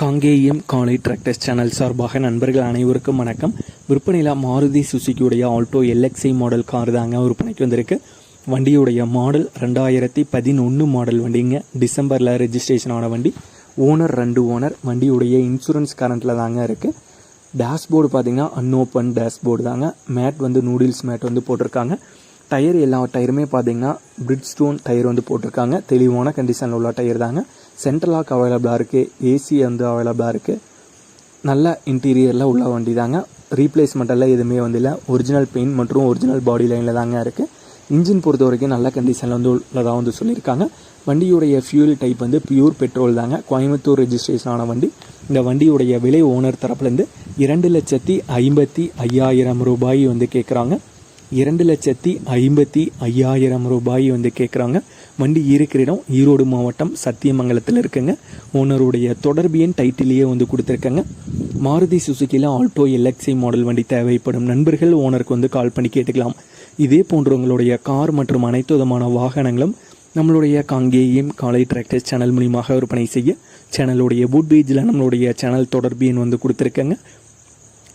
காங்கேயம் காலை tractors channel சார்பாக நண்பர்கள் அனைவருக்கும் வணக்கம். விற்பனையில் மாருதி சுசுக்கியுடைய ஆல்டோ எல்எக்ஸ்ஐ மாடல் கார் தாங்க விற்பனைக்கு வந்திருக்கு. வண்டியுடைய மாடல் ரெண்டாயிரத்தி பதினொன்று மாடல் வண்டிங்க. டிசம்பரில் ரெஜிஸ்ட்ரேஷன் ஆன வண்டி. ஓனர் ரெண்டு ஓனர் வண்டியுடைய இன்சூரன்ஸ் கரண்ட்டில் தாங்க இருக்குது டேஷ்போர்டு பார்த்தீங்கன்னா அன்ஓப்பன் டேஷ்போர்டு தாங்க. மேட் வந்து நூடில்ஸ் மேட் வந்து போட்டிருக்காங்க. டயர் எல்லா டயருமே பார்த்தீங்கன்னா பிரிட் ஸ்டோன் டயர் வந்து போட்டிருக்காங்க. தெளிவான கண்டிஷனில் உள்ள டயர் தாங்க. சென்ட்ரல் லாக் அவைலபிளாக இருக்குது ஏசி வந்து அவைலபிளாக இருக்குது நல்ல இன்டீரியரில் உள்ள வண்டி தாங்க. ரீப்ளேஸ்மெண்ட் எல்லாம் எதுவுமே வந்து இல்லை. ஒரிஜினல் பெயிண்ட் மற்றும் ஒரிஜினல் பாடி லைனில் தாங்க இருக்குது இன்ஜின் பொறுத்த வரைக்கும் நல்ல கண்டிஷனில் வந்து உள்ளதாக வந்து சொல்லியிருக்காங்க. வண்டியுடைய ஃபியூல் டைப் வந்து பியூர் பெட்ரோல் தாங்க. கோயம்புத்தூர் ரெஜிஸ்ட்ரேஷன் ஆன வண்டி. இந்த வண்டியுடைய விலை ஓனர் தரப்புலேருந்து இரண்டு லட்சத்தி ஐம்பத்தி ஐயாயிரம் ரூபாய் வந்து கேட்குறாங்க இரண்டு லட்சத்தி ஐம்பத்தி ஐயாயிரம் ரூபாய் வந்து கேட்குறாங்க வண்டி இருக்கிற இடம் ஈரோடு மாவட்டம் சத்தியமங்கலத்தில் இருக்குங்க. ஓனருடைய தொடர்பு எண் டைட்டிலேயே வந்து கொடுத்துருக்கங்க. மாருதி சுசுக்கியில் ஆல்டோ எல்எக்ஸி மாடல் வண்டி தேவைப்படும் நண்பர்கள் ஓனருக்கு வந்து கால் பண்ணி கேட்டுக்கலாம். இதே போன்றவங்களுடைய கார் மற்றும் அனைத்து விதமான வாகனங்களும் நம்மளுடைய காங்கேயம் காலை டிராக்டர்ஸ் சேனல் மூலியமாக விற்பனை செய்ய சேனலுடைய புட் பேஜில் நம்மளுடைய சேனல் தொடர்பு எண் வந்து கொடுத்துருக்கங்க.